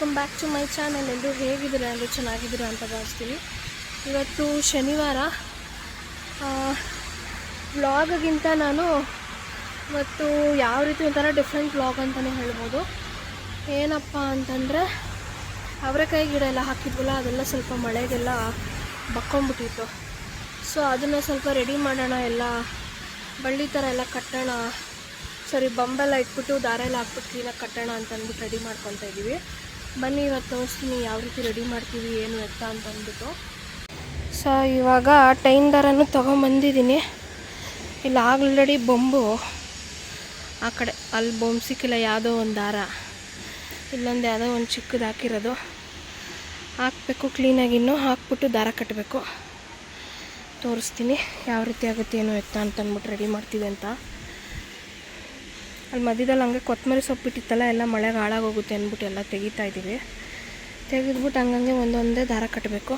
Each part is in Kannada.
Welcome back to my channel ಎಲ್ಲರೂ ಹೇಗಿದ್ದೀರಾ? ಎಲ್ಲರೂ ಚೆನ್ನಾಗಿದ್ದೀರಾ ಅಂತ ಭಾವಿಸ್ತೀನಿ. ಇವತ್ತು ಶನಿವಾರ. ವ್ಲಾಗ್ಗಿಂತ ನಾನು ಇವತ್ತು ಯಾವ ರೀತಿ ಒಂಥರ ಡಿಫ್ರೆಂಟ್ ವ್ಲಾಗ್ ಅಂತಲೇ ಹೇಳ್ಬೋದು. ಏನಪ್ಪ ಅಂತಂದರೆ, ಅವರೆಕಾಯಿ ಗಿಡ ಎಲ್ಲ ಹಾಕಿದ್ವಲ್ಲ, ಅದೆಲ್ಲ ಸ್ವಲ್ಪ ಮಳೆಗೆಲ್ಲ ಬಕ್ಕೊಂಬಿಟ್ಟಿತ್ತು ಸೊ ಅದನ್ನು ಸ್ವಲ್ಪ ರೆಡಿ ಮಾಡೋಣ, ಎಲ್ಲ ಬಳ್ಳಿ ಥರ ಎಲ್ಲ ಕಟ್ಟೋಣ. ಸರಿ ಬಂಬೆಲ್ಲ ಇಟ್ಬಿಟ್ಟು ದಾರ ಎಲ್ಲ ಹಾಕ್ಬಿಟ್ಟು ಕ್ಲೀನಾಗಿ ಕಟ್ಟೋಣ ಅಂತ ಅಂದ್ಬಿಟ್ಟು ರೆಡಿ ಮಾಡ್ಕೊತಾ ಇದ್ದೀವಿ. ಬನ್ನಿ, ಇವತ್ತು ತೋರಿಸ್ತೀನಿ ಯಾವ ರೀತಿ ರೆಡಿ ಮಾಡ್ತೀವಿ, ಏನು ಎತ್ತ ಅಂತ ಅಂದ್ಬಿಟ್ಟು. ಸೊ ಇವಾಗ ಟೈನ್ ದಾರನೂ ತೊಗೊಂಬಂದಿದ್ದೀನಿ. ಇಲ್ಲಿ ಆಲ್ರೆಡಿ ಬೊಂಬು. ಆ ಕಡೆ ಅಲ್ಲಿ ಬೊಂಬ್ ಸಿಕ್ಕಿಲ್ಲ ಯಾವುದೋ ಒಂದು ದಾರ. ಇಲ್ಲೊಂದು ಯಾವುದೋ ಒಂದು ಚಿಕ್ಕದು ಹಾಕಿರೋದು. ಹಾಕಬೇಕು ಕ್ಲೀನಾಗಿ ಇನ್ನೂ ಹಾಕ್ಬಿಟ್ಟು ದಾರ ಕಟ್ಟಬೇಕು ತೋರಿಸ್ತೀನಿ ಯಾವ ರೀತಿ ಆಗುತ್ತೆ, ಏನು ಎತ್ತ ಅಂತ ಅಂದ್ಬಿಟ್ಟು ರೆಡಿ ಮಾಡ್ತೀವಿ ಅಂತ. ಅಲ್ಲಿ ಮಧ್ಯದಲ್ಲಿ ಹಂಗೆ ಕೊತ್ತಂಬರಿ ಸೊಪ್ಪು ಬಿಟ್ಟಿತ್ತಲ್ಲ ಎಲ್ಲ ಮಳೆಗೆ ಹಾಳಾಗೋಗುತ್ತೆ ಅಂದ್ಬಿಟ್ಟು ಎಲ್ಲ ತೆಗಿತಾ ಇದ್ದೀವಿ. ತೆಗೆದ್ಬಿಟ್ಟು ಹಂಗಂಗೆ ಒಂದೊಂದೇ ದಾರ ಕಟ್ಟಬೇಕು.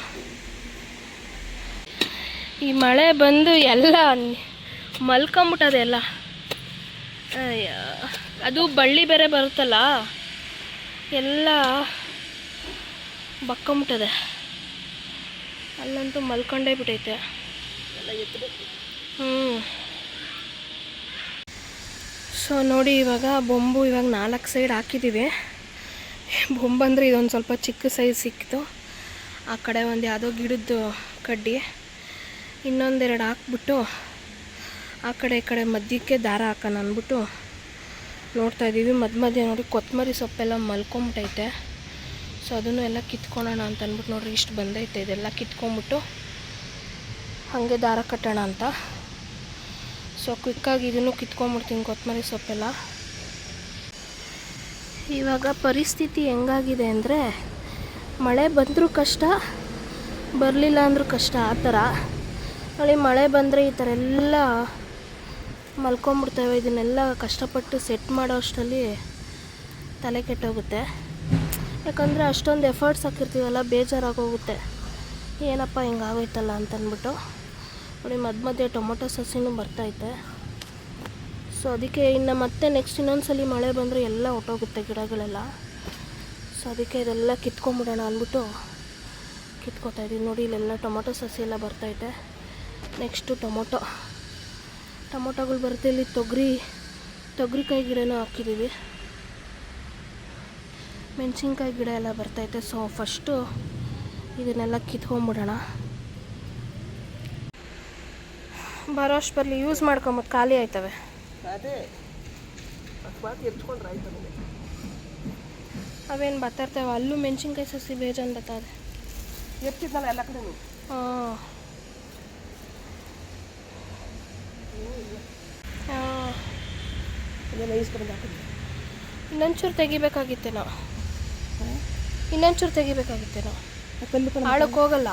ಈ ಮಳೆ ಬಂದು ಎಲ್ಲ ಮಲ್ಕೊಂಬಿಟ್ಟದೆಲ್ಲ. ಅದು ಬಳ್ಳಿ ಬೇರೆ ಬರುತ್ತಲ್ಲ, ಎಲ್ಲ ಬಕ್ಕೊಂಬಿಟ್ಟದೆ. ಅಲ್ಲಂತೂ ಮಲ್ಕೊಂಡೇ ಬಿಟ್ಟೈತೆ. ಹ್ಞೂ ಸೊ ನೋಡಿ ಇವಾಗ ಬೊಂಬು ಇವಾಗ ನಾಲ್ಕು ಸೈಡ್ ಹಾಕಿದ್ದೀವಿ. ಬೊಂಬು ಅಂದರೆ ಇದೊಂದು ಸ್ವಲ್ಪ ಚಿಕ್ಕ ಸೈಜ್ ಸಿಕ್ತು ಆ ಕಡೆ ಒಂದು ಯಾವುದೋ ಗಿಡದ್ದು ಕಡ್ಡಿ, ಇನ್ನೊಂದೆರಡು ಹಾಕ್ಬಿಟ್ಟು ಆ ಕಡೆ ಈ ಕಡೆ ಮಧ್ಯಕ್ಕೆ ದಾರ ಹಾಕೋಣ ಅಂದ್ಬಿಟ್ಟು ನೋಡ್ತಾ ಇದ್ದೀವಿ. ಮಧ್ಯ ಮಧ್ಯೆ ನೋಡಿ ಕೊತ್ತಂಬರಿ ಸೊಪ್ಪೆಲ್ಲ ಮಲ್ಕೊಂಬಿಟ್ಟೈತೆ ಸೊ ಅದನ್ನು ಎಲ್ಲ ಕಿತ್ಕೊಳೋಣ ಅಂತ ಅಂದ್ಬಿಟ್ಟು ನೋಡ್ರಿ, ಇಷ್ಟು ಬಂದೈತೆ. ಇದೆಲ್ಲ ಕಿತ್ಕೊಂಬಿಟ್ಟು ಹಾಗೆ ದಾರ ಕಟ್ಟೋಣ ಅಂತ. ಸೊ ಕ್ವಿಕ್ಕಾಗಿ ಇದನ್ನು ಕಿತ್ಕೊಂಡ್ಬಿಡ್ತೀನಿ, ಕೊತ್ತಂಬರಿ ಸೊಪ್ಪೆಲ್ಲ. ಇವಾಗ ಪರಿಸ್ಥಿತಿ ಹೆಂಗಾಗಿದೆ ಅಂದರೆ, ಮಳೆ ಬಂದರೂ ಕಷ್ಟ, ಬರಲಿಲ್ಲ ಅಂದರೂ ಕಷ್ಟ, ಆ ಥರ. ನೋಡಿ, ಮಳೆ ಬಂದರೆ ಈ ಥರ ಎಲ್ಲ ಮಲ್ಕೊಂಬಿಡ್ತೇವೆ, ಇದನ್ನೆಲ್ಲ ಕಷ್ಟಪಟ್ಟು ಸೆಟ್ ಮಾಡೋ ಅಷ್ಟರಲ್ಲಿ ತಲೆ ಕೆಟ್ಟೋಗುತ್ತೆ. ಯಾಕಂದರೆ ಅಷ್ಟೊಂದು ಎಫರ್ಟ್ಸ್ ಹಾಕಿರ್ತೀವಲ್ಲ, ಬೇಜಾರಾಗೋಗುತ್ತೆ. ಏನಪ್ಪ ಹಿಂಗಾಗೋಯ್ತಲ್ಲ ಅಂತ ಅಂದ್ಬಿಟ್ಟು ನೋಡಿ ಮಧ್ಯ ಮಧ್ಯೆ ಟೊಮೊಟೊ ಸಸಿನೂ ಬರ್ತೈತೆ ಸೊ ಅದಕ್ಕೆ ಇನ್ನು ಮತ್ತೆ ನೆಕ್ಸ್ಟ್ ಇನ್ನೊಂದ್ಸಲಿ ಮಳೆ ಬಂದರೆ ಎಲ್ಲ ಹೊಟ್ಟೋಗುತ್ತೆ ಗಿಡಗಳೆಲ್ಲ. ಸೊ ಅದಕ್ಕೆ ಇದೆಲ್ಲ ಕಿತ್ಕೊಂಬಿಡೋಣ ಅಂದ್ಬಿಟ್ಟು ಕಿತ್ಕೋತಾ ಇದ್ದೀವಿ ನೋಡಿ, ಇಲ್ಲೆಲ್ಲ ಟೊಮೊಟೊ ಸಸಿ ಎಲ್ಲ ಬರ್ತೈತೆ ನೆಕ್ಸ್ಟು ಟೊಮೊಟೊ. ಟೊಮೊಟೊಗಳು ಬರುತ್ತೆ ಇಲ್ಲಿ ತೊಗರಿ, ತೊಗರಿಕಾಯಿ ಗಿಡನೂ ಹಾಕಿದ್ದೀವಿ ಮೆಣಸಿನ್ಕಾಯಿ ಗಿಡ ಎಲ್ಲ ಬರ್ತೈತೆ ಸೊ ಫಸ್ಟು ಇದನ್ನೆಲ್ಲ ಕಿತ್ಕೊಂಬಿಡೋಣ. ಬರೋ ಅಷ್ಟು ಬರಲಿ ಯೂಸ್ ಮಾಡ್ಕೊಂಬತ್ತು ಖಾಲಿ ಆಯ್ತವೆ. ಅವೇನು ಬರ್ತಾಯಿರ್ತವೆ ಅಲ್ಲೂ ಮೆಣಸಿನ್ಕಾಯಿ ಸಸಿ ಬೇಜಾನ್ ಬತ್ತದೆ ಎತ್ತಿದ್ದಲ್ಲ ಎಲ್ಲ ಕಡೆ ಹಾಂ. ಇನ್ನೊಂಚೂರು ತೆಗಿಬೇಕಾಗಿತ್ತೇನೋ. ಇನ್ನೊಂಚೂರು ತೆಗಿಬೇಕಾಗಿತ್ತೇನೋ. ಕಲ್ಲು ಕಲ್ಲು ಆಳಕ್ಕೆ ಹೋಗಲ್ಲ.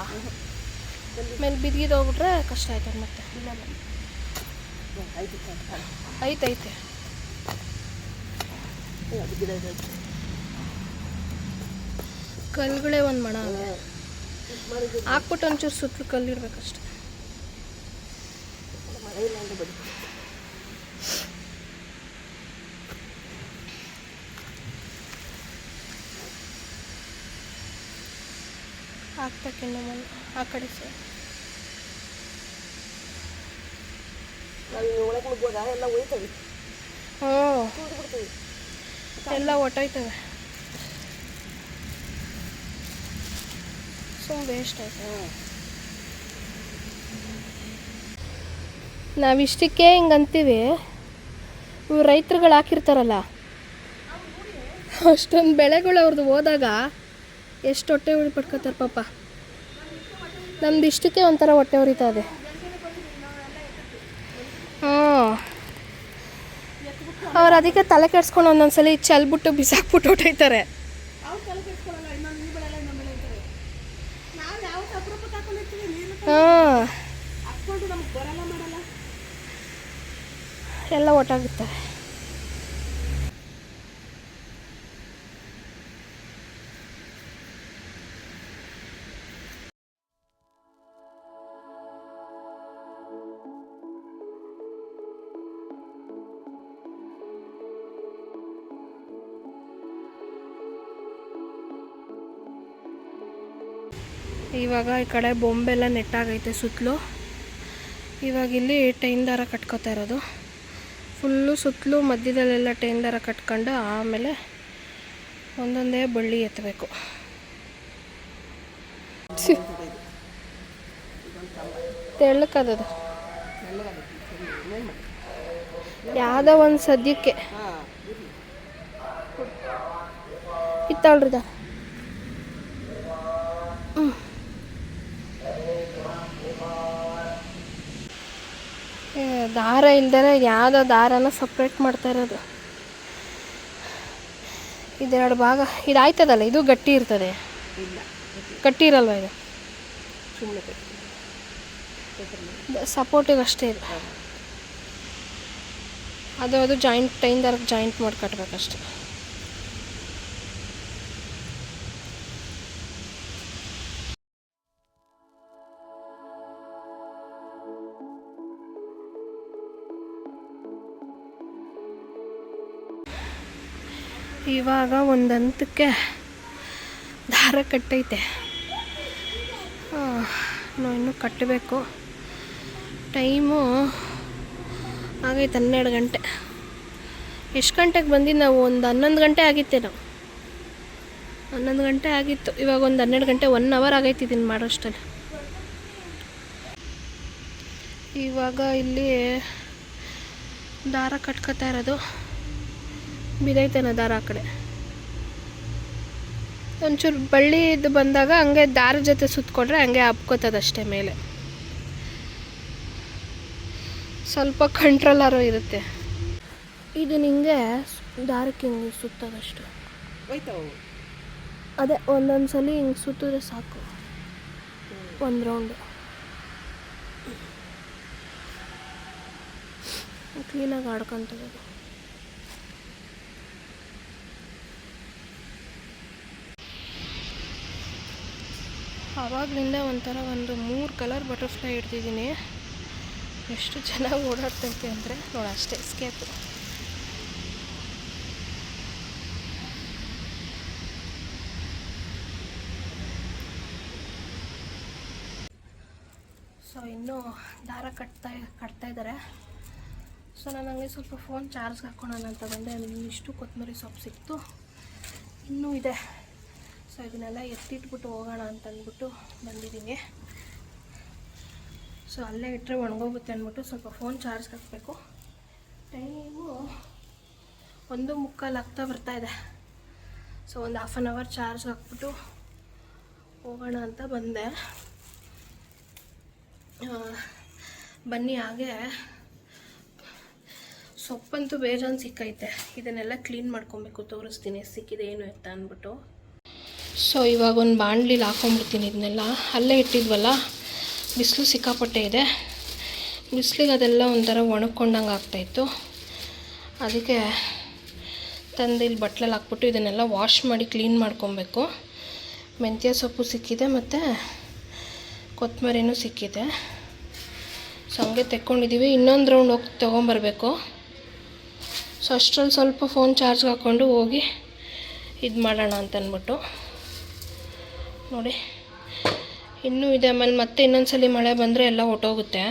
ಮೇಲೆ ಬಿದ್ದಿದ್ದು ಹೋಗ್ಬಿಟ್ರೆ ಕಷ್ಟ ಆಯ್ತದೆ ಮತ್ತೆ ಐತೈತೆ ಕಲ್ಲುಗಳೇ ಒಂದು ಮಣ. ಹಾಕ್ಬಿಟ್ಟು ಒಂಚೂರು ಸುತ್ತಲು ಕಲ್ಲಿಡ್ಬೇಕಷ್ಟೆ ಹಾಕ್ಬೇಕಿನ್ನು ಮಣ್ಣು. ಆ ಕಡೆ ಸರ್. ಒಳಗೆ ಎಲ್ಲ ಹೋಯ್ತವೆ. ಹ್ಞೂ. ಬಿಡ್ತೀವಿ ಎಲ್ಲ ಒಟ್ಟೋಯ್ತವೆ. ಸುಮ್ ವೇಸ್ಟ್ ಆಯ್ತು. ನಾವಿಷ್ಟಕ್ಕೆ ಹಿಂಗೆ ಅಂತೀವಿ. ಇವು ರೈತರುಗಳು ಹಾಕಿರ್ತಾರಲ್ಲ. ಅಷ್ಟೊಂದು ಬೆಳೆಗಳು ಅವ್ರದ್ದು ಹೋದಾಗ ಎಷ್ಟು ಹೊಟ್ಟೆ ಉಳಿ ಪಡ್ಕೋತಾರೆ ಪಾಪ. ನಮ್ದು ಇಷ್ಟಕ್ಕೆ ಒಂಥರ ಹೊಟ್ಟೆ ಹೊರಿತಾ ಇದೆ. ಹಾಂ. ಅವ್ರು ಅದಕ್ಕೆ ತಲೆ ಕೆಡ್ಸ್ಕೊಂಡು ಒಂದೊಂದ್ಸಲಿ ಚೆಲ್ಬಿಟ್ಟು ಬಿಸಾಕ್ಬಿಟ್ಟು ಹೊಟ್ಟೋಯ್ತಾರೆ. ಹಾಂ. ಎಲ್ಲ ಒಟ್ಟಾಗುತ್ತೆ. ಇವಾಗ ಈ ಕಡೆ ಬೊಂಬೆಲ್ಲ ನೆಟ್ಟಾಗೈತೆ ಸುತ್ತಲೂ. ಇವಾಗ ಇಲ್ಲಿ ಟೈನ್ ದಾರ ಕಟ್ಕೋತಾ ಇರೋದು. ಫುಲ್ಲು ಸುತ್ತಲೂ ಮಧ್ಯದಲ್ಲೆಲ್ಲ ಟೈನ್ ದಾರ ಕಟ್ಕೊಂಡು ಆಮೇಲೆ ಒಂದೊಂದೇ ಬಳ್ಳಿ ಎತ್ತಬೇಕು. ತೆಳ್ಳಕ್ಕದದು ಯಾವುದೋ ಒಂದು ಸದ್ಯಕ್ಕೆ. ಇತ್ತಾಳ್ರಿದ ದಾರ ಇಲ್ದರೆ ಯಾವುದೋ ದಾರನ ಸಪ್ರೇಟ್ ಮಾಡ್ತಾ ಇರೋದು. ಇದೆರಡು ಭಾಗ ಇದಾಯ್ತದಲ್ಲ ಇದು ಗಟ್ಟಿ ಇರ್ತದೆ. ಇಲ್ಲ ಗಟ್ಟಿ ಇರಲ್ವ ಇದು? ಸುಮ್ಮನೆ ಸಪೋರ್ಟಿಗೆ ಅಷ್ಟೇ ಇದೆ. ಅದು ಅದು ಜಾಯಿಂಟ್ ಟೈನ್ ದಾರಕ್ಕೆ ಜಾಯಿಂಟ್ ಮಾಡಿ ಕಟ್ಬೇಕಷ್ಟೆ ಇವಾಗ ಒಂದು ಹಂತಕ್ಕೆ ದಾರ ಕಟ್ಟೈತೆ. ನಾವು ಇನ್ನೂ ಕಟ್ಟಬೇಕು ಟೈಮು ಆಗೈತೆ ಹನ್ನೆರಡು ಗಂಟೆ. ಎಷ್ಟು ಗಂಟೆಗೆ ಬಂದಿದ್ದು ನಾವು? ಒಂದು ಹನ್ನೊಂದು ಗಂಟೆ ಆಗಿತ್ತೆ ನಾವು. ಹನ್ನೊಂದು ಗಂಟೆ ಆಗಿತ್ತು. ಇವಾಗ ಒಂದು ಹನ್ನೆರಡು ಗಂಟೆ ಒನ್ ಅವರ್ ಆಗೈತೆ ಇದನ್ನು ಮಾಡೋಷ್ಟಲ್ಲಿ ಇವಾಗ ಇಲ್ಲಿ ದಾರ ಕಟ್ಕೋತಾ ಇರೋದು. ಬಿದೈತೇನೋ ದಾರ ಆ ಕಡೆ. ಒಂಚೂರು ಬಳ್ಳಿ ಇದು ಬಂದಾಗ ಹಂಗೆ ದಾರ ಜೊತೆ ಸುತ್ತಕೊಂಡ್ರೆ ಹಂಗೆ ಹಬ್ಕೋತದಷ್ಟೇ ಮೇಲೆ. ಸ್ವಲ್ಪ ಕಂಟ್ರೋಲರು ಇರುತ್ತೆ. ಇದು ನಿಂಗೆ ದಾರಕ್ಕೆ ಹಿಂಗೆ ಸುತ್ತದಷ್ಟು ಅದೇ ಒಂದೊಂದು ಸಲ ಹಿಂಗೆ ಸುತ್ತಿದ್ರೆ ಸಾಕು. ಒಂದು ರೌಂಡು ಕ್ಲೀನಾಗಿ ಆಡ್ಕೊಂತದೆ ಆವಾಗಲಿಂದ ಒಂಥರ ಒಂದು ಮೂರು ಕಲರ್ ಬಟರ್ಫ್ಲೈ ಹಿಡ್ದಿದ್ದೀನಿ. ಎಷ್ಟು ಚೆನ್ನಾಗಿ ಓಡಾಡ್ತೈತೆ ಅಂದರೆ ನೋಡಿ ಅಷ್ಟೇ ಸ್ಕೇಪು ಸೊ ಇನ್ನೂ ದಾರ ಕಟ್ತಾ ಕಟ್ತಾ ಇದ್ದಾರೆ ಸೊ ನಾನು ಹಂಗೆ ಸ್ವಲ್ಪ ಫೋನ್ ಚಾರ್ಜ್ಗೆ ಹಾಕ್ಕೊಳ್ಳೋಣ ಅಂತ ಬಂದೆ. ಇಷ್ಟು ಕೊತ್ತಂಬರಿ ಸೊಪ್ಪು ಸಿಕ್ತು. ಇನ್ನೂ ಇದೆ. ಸೊ ಇದನ್ನೆಲ್ಲ ಎತ್ತಿಟ್ಬಿಟ್ಟು ಹೋಗೋಣ ಅಂತ ಅಂದ್ಬಿಟ್ಟು ಬಂದಿದ್ದೀನಿ ಸೊ, ಅಲ್ಲೇ ಇಟ್ಟರೆ ಒಣಗೋಗುತ್ತೆ ಅಂದ್ಬಿಟ್ಟು ಸ್ವಲ್ಪ ಫೋನ್ ಚಾರ್ಜ್ ಹಾಕಬೇಕು. ಟೈಮು ಒಂದು ಮುಕ್ಕಾಲು ಆಗ್ತಾ ಬರ್ತಾ ಇದೆ. ಸೊ ಒಂದು ಹಾಫ್ ಆನ್ ಅವರ್ ಚಾರ್ಜ್ ಹಾಕ್ಬಿಟ್ಟು ಹೋಗೋಣ ಅಂತ ಬಂದೆ. ಬನ್ನಿ ಹಾಗೆ. ಸೊಪ್ಪಂತೂ ಬೇಜಾನ್ ಸಿಕ್ಕೈತೆ. ಇದನ್ನೆಲ್ಲ ಕ್ಲೀನ್ ಮಾಡ್ಕೊಬೇಕು, ತೋರಿಸ್ತೀನಿ, ಸಿಕ್ಕಿದೆ ಏನು ಎತ್ತ ಅಂದ್ಬಿಟ್ಟು. ಸೊ ಇವಾಗ ಒಂದು ಬಾಣಲಿಲಿ ಹಾಕೊಂಡ್ಬಿಡ್ತೀನಿ ಇದನ್ನೆಲ್ಲ ಅಲ್ಲೇ ಇಟ್ಟಿದ್ವಲ್ಲ, ಬಿಸಿಲು ಸಿಕ್ಕಾಪಟ್ಟೆ ಇದೆ. ಬಿಸಿಲಿಗೆ ಅದೆಲ್ಲ ಒಂಥರ ಒಣಕೊಂಡಂಗೆ ಆಗ್ತಾಯಿತ್ತು. ಅದಕ್ಕೆ ತಂದು ಇಲ್ಲಿ ಬಟ್ಲಲ್ಲಿ ಹಾಕ್ಬಿಟ್ಟು ಇದನ್ನೆಲ್ಲ ವಾಶ್ ಮಾಡಿ ಕ್ಲೀನ್ ಮಾಡ್ಕೊಬೇಕು. ಮೆಂತ್ಯ ಸೊಪ್ಪು ಸಿಕ್ಕಿದೆ ಮತ್ತು ಕೊತ್ತಂಬರಿನೂ ಸಿಕ್ಕಿದೆ. ಸೊ ಹಂಗೆ ತೆಕ್ಕೊಂಡಿದ್ದೀವಿ ಇನ್ನೊಂದು ರೌಂಡ್ ಹೋಗಿ ತೊಗೊಂಬರ್ಬೇಕು. ಸೊ ಅಷ್ಟರಲ್ಲಿ ಸ್ವಲ್ಪ ಫೋನ್ ಚಾರ್ಜ್ಗೆ ಹಾಕ್ಕೊಂಡು ಹೋಗಿ ಇದು ಮಾಡೋಣ ಅಂತ ಅಂದ್ಬಿಟ್ಟು ನೋಡಿ, ಇನ್ನೂ ಇದೆ ಆಮೇಲೆ ಮತ್ತೆ ಇನ್ನೊಂದ್ಸಲಿ ಮಳೆ ಬಂದರೆ ಎಲ್ಲ ಹೊಟ್ಟೋಗುತ್ತೆ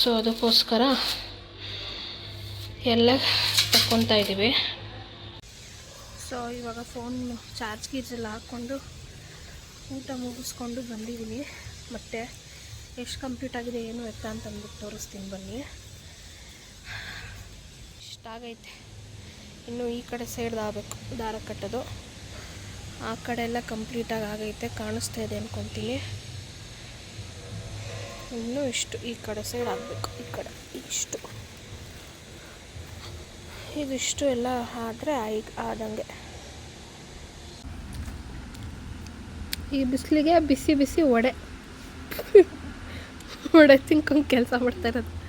ಸೊ ಅದಕ್ಕೋಸ್ಕರ ಎಲ್ಲ ತಕ್ಕೊತಾ ಇದ್ದೀವಿ. ಸೊ ಇವಾಗ ಫೋನ್ ಚಾರ್ಜ್ ಗೀರ್ಜ್ ಎಲ್ಲ ಹಾಕ್ಕೊಂಡು ಊಟ ಮುಗಿಸ್ಕೊಂಡು ಬಂದಿದ್ದೀನಿ. ಮತ್ತು ಎಷ್ಟು ಕಂಪ್ಲೀಟ್ ಆಗಿದೆ, ಏನು ಎತ್ತ ಅಂತ ಅಂದ್ಬಿಟ್ಟು ತೋರಿಸ್ತೀನಿ ಬನ್ನಿ. ಇಷ್ಟಾಗೈತೆ. ಇನ್ನು ಈ ಕಡೆ ಸೈಡ್ ಆಗಬೇಕು ದಾರ ಕಟ್ಟೋದು. ಆ ಕಡೆ ಎಲ್ಲ ಕಂಪ್ಲೀಟಾಗಿ ಆಗೈತೆ, ಕಾಣಿಸ್ತಾ ಇದೆ ಅಂದ್ಕೊತೀನಿ ಇನ್ನೂ ಇಷ್ಟು, ಈ ಕಡೆ ಸೈಡ್ ಆಗಬೇಕು, ಈ ಕಡೆ ಇಷ್ಟು. ಇದಿಷ್ಟು ಎಲ್ಲ ಆದರೆ ಆಯ್ ಆದಂಗೆ. ಈ ಬಿಸಿಲಿಗೆ ಬಿಸಿ ಬಿಸಿ ವಡೆ. ವಡೆ ತಿನ್ಕೊಂಡು ಕೆಲಸ ಮಾಡ್ತಾ ಇರೋದು.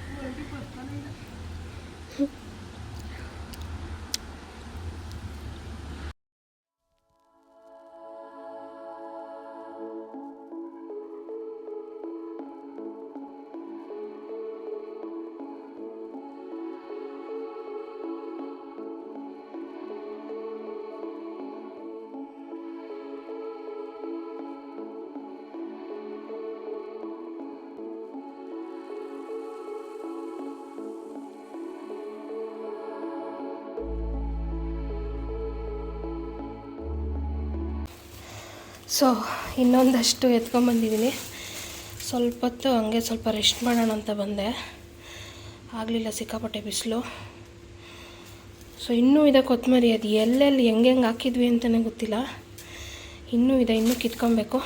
ಸೊ, ಇನ್ನೊಂದಷ್ಟು ಎತ್ಕೊಂಬಂದಿದ್ದೀನಿ. ಸ್ವಲ್ಪ ಹೊತ್ತು ಹಂಗೆ ಸ್ವಲ್ಪ ರೆಸ್ಟ್ ಮಾಡೋಣ ಅಂತ ಬಂದೆ. ಆಗಲಿಲ್ಲ, ಸಿಕ್ಕಾಪಟ್ಟೆ ಬಿಸಿಲು. ಸೊ, ಇನ್ನೂ ಇದೆ ಕೊತ್ತಂಬರಿ. ಅದು ಎಲ್ಲೆಲ್ಲಿ ಹೆಂಗೆ ಹೆಂಗೆ ಹಾಕಿದ್ವಿ ಅಂತಲೇ ಗೊತ್ತಿಲ್ಲ. ಇನ್ನೂ ಇದೆ, ಇನ್ನೂ ಕಿತ್ಕೊಬೇಕು.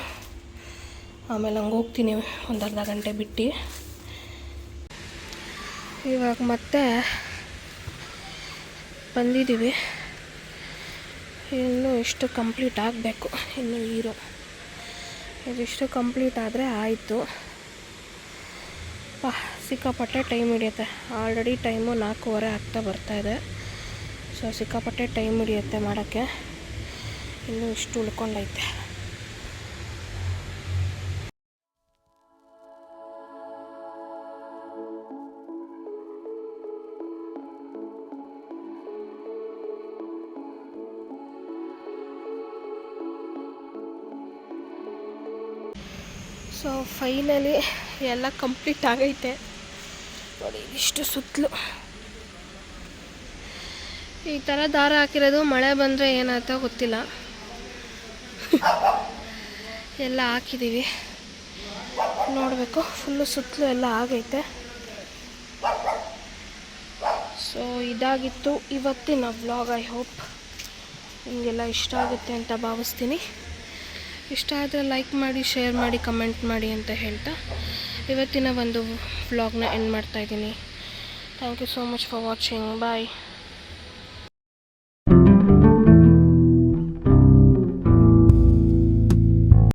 ಆಮೇಲೆ ಹಂಗೆ ಹೋಗ್ತೀನಿ, ಒಂದು ಅರ್ಧ ಗಂಟೆ ಬಿಟ್ಟು. ಇವಾಗ ಮತ್ತೆ ಬಂದಿದ್ದೀವಿ. ಇನ್ನು ಇಷ್ಟು ಕಂಪ್ಲೀಟ್ ಆಗಬೇಕು, ಇನ್ನು ಹೀರೋ. ಇದಿಷ್ಟು ಕಂಪ್ಲೀಟ್ ಆದರೆ ಆಯಿತು. ಪಾ ಸಿಕ್ಕಾಪಟ್ಟೆ ಟೈಮ್ ಹಿಡಿಯುತ್ತೆ. ಆಲ್ರೆಡಿ ಟೈಮು ನಾಲ್ಕೂವರೆ ಆಗ್ತಾ ಬರ್ತಾಯಿದೆ ಸೊ, ಸಿಕ್ಕಾಪಟ್ಟೆ ಟೈಮ್ ಹಿಡಿಯುತ್ತೆ ಮಾಡೋಕ್ಕೆ. ಇನ್ನೂ ಇಷ್ಟು ಉಳ್ಕೊಂಡೈತೆ. ಸೊ ಫೈನಲಿ ಎಲ್ಲ ಕಂಪ್ಲೀಟ್ ಆಗೈತೆ. ನೋಡಿ ಇಷ್ಟು ಸುತ್ತಲೂ. ಈ ಥರ ದಾರ ಹಾಕಿರೋದು ಮಳೆ ಬಂದರೆ ಏನಾಯ್ತ ಗೊತ್ತಿಲ್ಲ. ಎಲ್ಲ ಹಾಕಿದ್ದೀವಿ ನೋಡಬೇಕು ಫುಲ್ಲು ಸುತ್ತಲೂ ಎಲ್ಲ ಆಗೈತೆ. ಸೊ ಇದಾಗಿತ್ತು ಇವತ್ತಿನ ವ್ಲಾಗ್ ಐ ಹೋಪ್ ನಿಮಗೆಲ್ಲ ಇಷ್ಟ ಆಗುತ್ತೆ ಅಂತ ಭಾವಿಸ್ತೀನಿ. ಇಷ್ಟ ಆದರೆ ಲೈಕ್ ಮಾಡಿ ಶೇರ್ ಮಾಡಿ ಕಮೆಂಟ್ ಮಾಡಿ ಅಂತ ಹೇಳ್ತಾ ಇವತ್ತಿನ ಒಂದು ವ್ಲಾಗ್ನ ಎಂಡ್ ಮಾಡ್ತಾಯಿದ್ದೀನಿ thank you so much for watching bye